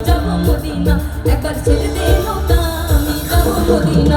Medina একবার ছেড়ে দে আমি যাব মদিনা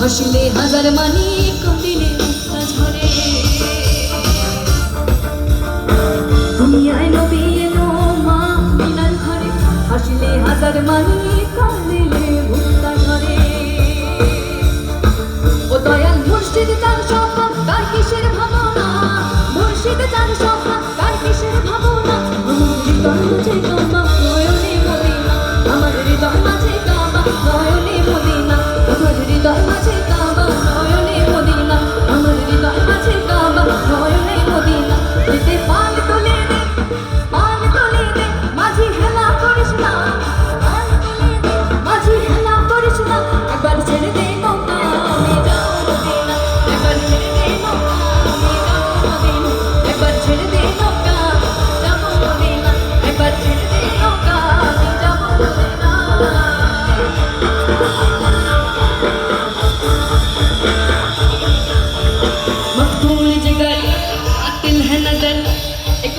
হসিলে হাজার মানি কপিলে ঝরে। তুমি আয় নবী এলো মা মিনার ঘরে, হসিলে হাজার মানি কাঁদিলে ভুক্তা ঝরে। ও দয়াল মুর্শিদ তার স্বপ্ন, তার কিসের ভাবনা? মুর্শিদ তার স্বপ্ন, তার কিসের ভাবনা? মুর্শিদ তার চেতনা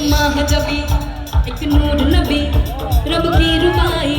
माह जबी एक नूर नबी रब की रुबाई